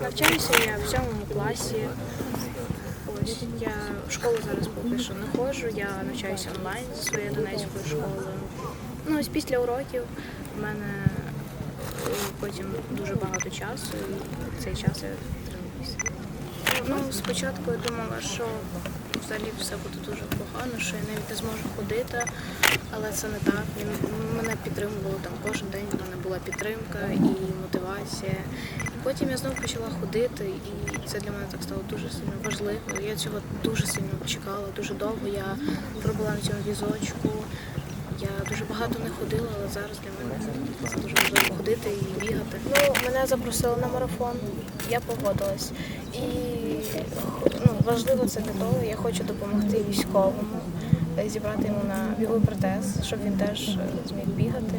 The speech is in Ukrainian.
Навчаюся я в сьомому класі. Ось я в школу зараз поки що не ходжу, я навчаюся онлайн зі своєю донецькою школою. Ну ось після уроків в мене е, потім дуже багато часу, і цей час я тренуюся. Ну, спочатку я думала, що взагалі все буде дуже погано, що я навіть не зможу ходити, але це не так. Мене підтримувало там кожен день. в мене була підтримка і мотивація. Потім я знову почала ходити, і це для мене так стало дуже сильно важливо. Я цього дуже сильно чекала, дуже довго. Я пробула на цьому візочку. Я дуже багато не ходила, але зараз для мене це дуже важливо ходити і бігати. Ну, мене запросили на марафон, я погодилась. І ну, важливо це для того, я хочу допомогти військовому, зібрати йому на біговий протез, щоб він теж е, зміг бігати.